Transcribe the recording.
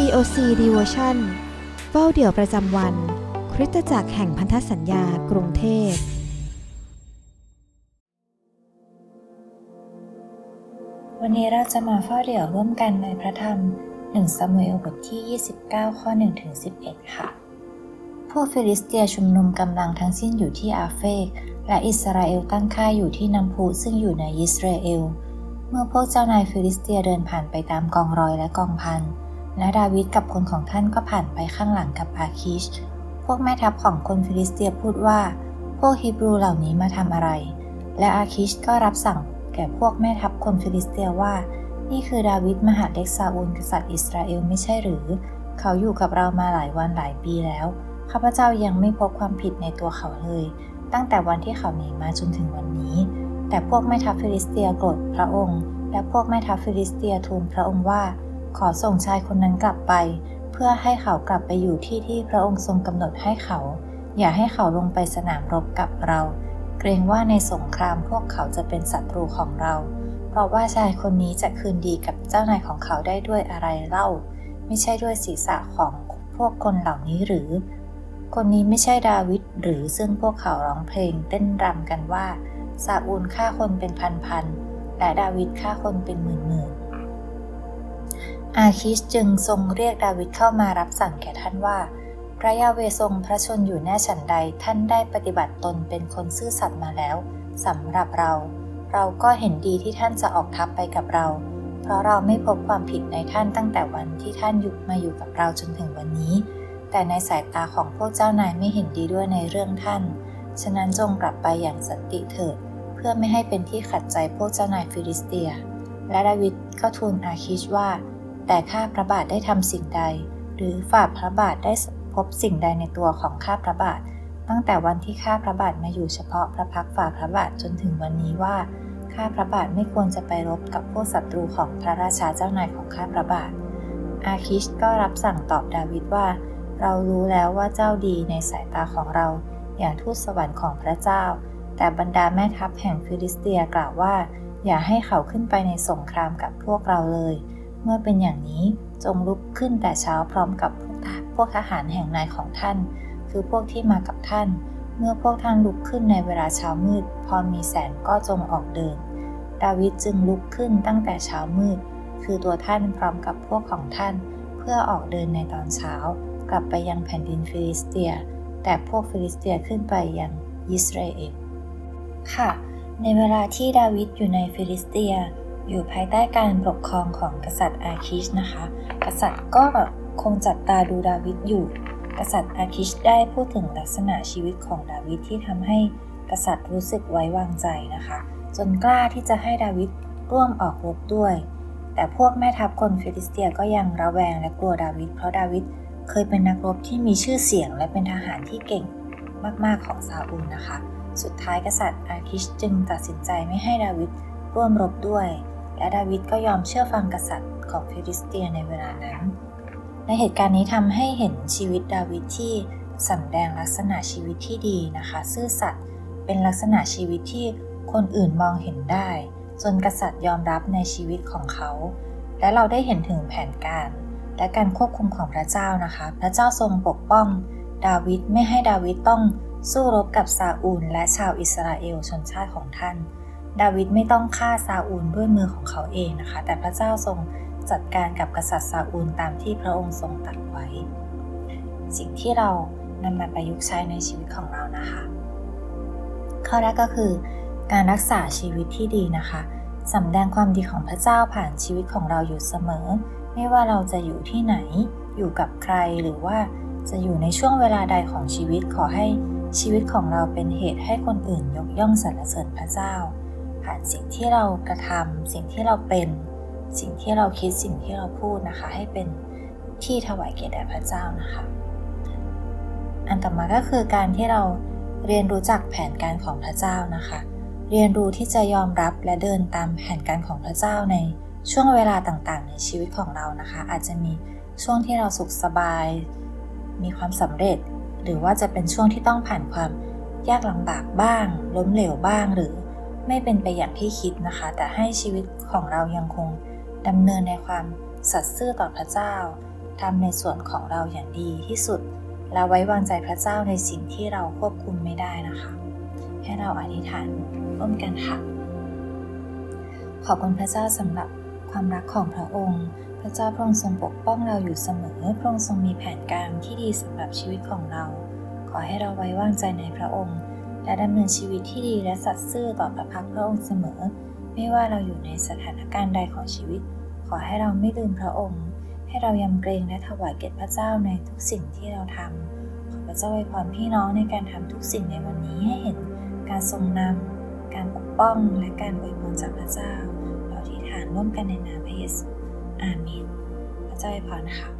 COC Devotion เฝ้าเดี่ยวประจำวัน คริสตจักรแห่งพันธสัญญากรุงเทพ วันนี้เราจะมาเฝ้าเดี่ยวร่วมกันในพระธรรม 1 ซามูเอลบทที่ 29 ข้อ1ถึง11 ค่ะ พวกฟิลิสเตียชุมนุมกำลังทั้งสิ้นอยู่ที่อาเฟก และอิสราเอลตั้งค่ายอยู่ที่น้ำพุซึ่งอยู่ในอิสราเอล เมื่อพวกเจ้านายฟิลิสเตียเดินผ่านไปตามกองร้อยและกองพัน และดาวิดกับคนของท่านก็ผ่านไปข้างหลังกับอาคิช พวกแม่ทัพของคนฟิลิสเตียพูดว่า พวกฮีบรูเหล่านี้มาทำอะไร และอาคิชก็รับสั่งแก่พวกแม่ทัพคนฟิลิสเตียว่า นี่คือดาวิดมหาเด็กซาอูลกษัตริย์อิสราเอลไม่ใช่หรือ เขาอยู่กับเรามาหลายวันหลายปีแล้ว ข้าพเจ้ายังไม่พบความผิดในตัวเขาเลย ตั้งแต่วันที่เขาหนีมาจนถึงวันนี้ แต่พวกแม่ทัพฟิลิสเตียโกรธพระองค์ และพวกแม่ทัพฟิลิสเตียทูลพระองค์ว่า ขอส่งชายคนนั้นกลับไป เพื่อให้เขากลับไปอยู่ที่ที่พระองค์ทรงกำหนดให้เขา อย่าให้เขาลงไปสนามรบกับเรา เกรงว่าในสงครามพวกเขาจะเป็นศัตรูของเรา เพราะว่าชายคนนี้จะคืนดีกับเจ้านายของเขาได้ด้วยอะไรเล่า ไม่ใช่ด้วยศีรษะของพวกคนเหล่านี้หรือ คนนี้ไม่ใช่ดาวิดหรือซึ่งพวกเขาร้องเพลงเต้นรำกันว่าซาอูลฆ่าคนเป็นพันๆและดาวิดฆ่าคนเป็นหมื่นๆ อาคิชจึงทรงเรียกดาวิดเข้ามารับสั่งแก่ท่านว่า พระยาเวทรงพระชนอยู่แน่ฉันใดท่านได้ปฏิบัติตนเป็นคนซื่อสัตย์มาแล้วสำหรับเรา เราก็เห็นดีที่ท่านจะออกทัพไปกับเรา เพราะเราไม่พบความผิดในท่านตั้งแต่วันที่ท่านอยู่มาอยู่กับเราจนถึงวันนี้ แต่ในสายตาของพวกเจ้านายไม่เห็นดีด้วยในเรื่องท่าน ฉะนั้นจงกลับไปอย่างสันติเถิด เพื่อไม่ให้เป็นที่ขัดใจพวกเจ้านายฟิลิสเตีย และดาวิดก็ทูลอาคิชว่า แต่ข้าพระบาทได้ทำสิ่งใด หรือฝ่าพระบาทได้พบสิ่งใดในตัวของข้าพระบาท ตั้งแต่วันที่ข้าพระบาทมาอยู่เฉพาะพระพักฝ่าพระบาทจนถึงวันนี้ว่า ข้าพระบาทไม่ควรจะไปรบกับพวกศัตรูของพระราชาเจ้านายของข้าพระบาท อาคิชก็รับสั่งตอบดาวิดว่า เรารู้แล้วว่าเจ้าดีในสายตาของเรา อย่างทูตสวรรค์ของพระเจ้า แต่บรรดาแม่ทัพแห่งฟิลิสเตียกล่าวว่า อย่าให้เขาขึ้นไปในสงครามกับพวกเราเลย เมื่อเป็นอย่างนี้จงลุกขึ้นแต่เช้าพร้อมกับพวกทหารแห่งนายของท่าน คือพวกที่มากับท่าน เมื่อพวกท่านลุกขึ้นในเวลาเช้ามืด พอมีแสงก็จงออกเดิน ดาวิดจึงลุกขึ้นตั้งแต่เช้ามืด คือตัวท่านพร้อมกับพวกของท่าน เพื่อออกเดินในตอนเช้า กลับไปยังแผ่นดินฟิลิสเตีย แต่พวกฟิลิสเตียขึ้นไปยังอิสราเอลค่ะ ในเวลาที่ดาวิดอยู่ในฟิลิสเตีย อยู่ภายใต้การปกครองของกษัตริย์อาคิชนะคะ กษัตริย์ก็คงจับตาดูดาวิดอยู่ กษัตริย์อาคิชได้พูดถึงลักษณะชีวิตของดาวิดที่ทำให้กษัตริย์รู้สึกไว้วางใจนะคะ จนกล้าที่จะให้ดาวิดร่วมออกรบด้วย แต่พวกแม่ทัพคนฟิลิสเตียก็ยังระแวงและกลัวดาวิดเพราะดาวิดเคยเป็นนักรบที่มีชื่อเสียงและเป็นทหารที่เก่งมาก ๆ ของซาอูลนะคะ สุดท้ายกษัตริย์อาคิชจึงตัดสินใจไม่ให้ดาวิดร่วมรบด้วย และดาวิดก็ยอมเชื่อฟังกษัตริย์ของฟิลิสเตียในเวลานั้น ในเหตุการณ์นี้ทำให้เห็นชีวิตดาวิดที่สำแดงลักษณะชีวิตที่ดีนะคะ ซื่อสัตย์เป็นลักษณะชีวิตที่คนอื่นมองเห็นได้ จนกษัตริย์ยอมรับในชีวิตของเขา และเราได้เห็นถึงแผนการ และการควบคุมของพระเจ้านะคะ พระเจ้าทรงปกป้อง ดาวิดไม่ให้ดาวิดต้องสู้รบกับซาอูล และชาวอิสราเอลชนชาติของท่าน ดาวิดไม่ต้องฆ่าซาอูลด้วยมือของเขาเองนะคะ แต่พระเจ้าทรงจัดการกับกษัตริย์ซาอูลตามที่พระองค์ทรงตรัสไว้ สิ่งที่เรานำมาประยุกต์ใช้ในชีวิตของเรานะคะ ข้อแรกก็คือ การรักษาชีวิตที่ดีนะคะสำแดงความดีของพระเจ้าผ่านชีวิตของเราอยู่เสมอ ไม่ว่าเราจะอยู่ที่ไหน อยู่กับใครหรือว่าจะอยู่ในช่วงเวลาใดของชีวิตขอให้ชีวิตของเราเป็นเหตุให้คนอื่นยกย่องสรรเสริญพระเจ้า ผ่านสิ่งที่เรากระทำสิ่งที่เราเป็นสิ่งที่เราคิดสิ่งที่เราพูดนะคะ ให้เป็นที่ถวายเกียรติแด่พระเจ้านะคะ อันต่อมาก็คือการที่เราเรียนรู้จักแผนการของพระเจ้านะคะ เรียนรู้ที่จะยอมรับและเดินตามแผนการของพระเจ้าในช่วงเวลาต่างๆ ในชีวิตของเรานะคะ อาจจะมีช่วงที่เราสุขสบาย มีความสำเร็จ หรือว่าจะเป็นช่วงที่ต้องผ่านความยากลำบากบ้าง ล้มเหลวบ้างหรือ ไม่เป็นไปอย่างที่คิดนะคะ แต่ให้ชีวิตของเรายังคงดำเนินในความสัตย์ซื่อต่อพระเจ้าทำในส่วนของเราอย่างดีที่สุด และไว้วางใจพระเจ้าในสิ่งที่เราควบคุมไม่ได้นะคะ ให้เราอธิษฐานร่วมกันค่ะ ขอบคุณพระเจ้าสำหรับความรักของพระองค์ พระเจ้าพระองค์ทรงปกป้องเราอยู่เสมอ พระองค์ทรงมีแผนการที่ดีสำหรับชีวิตของเรา ขอให้เราไว้วางใจในพระองค์ และดำเนินชีวิตที่ดีและสัตย์ซื่อต่อพระพักพระองค์เสมอ ไม่ว่าเราอยู่ในสถานการณ์ใดของชีวิต ขอให้เราไม่ลืมพระองค์ ให้เรายำเกรงและถวายเกียรติพระเจ้าในทุกสิ่งที่เราทำขอพระเจ้าอวยพรพี่น้องในการทำทุกสิ่งในวันนี้ให้เห็นการทรงนำการปกป้องและการอวยพรจากพระเจ้า เราอธิษฐานร่วมกันในนามพระเยซูอาเมนพระเจ้าอวยพรค่ะ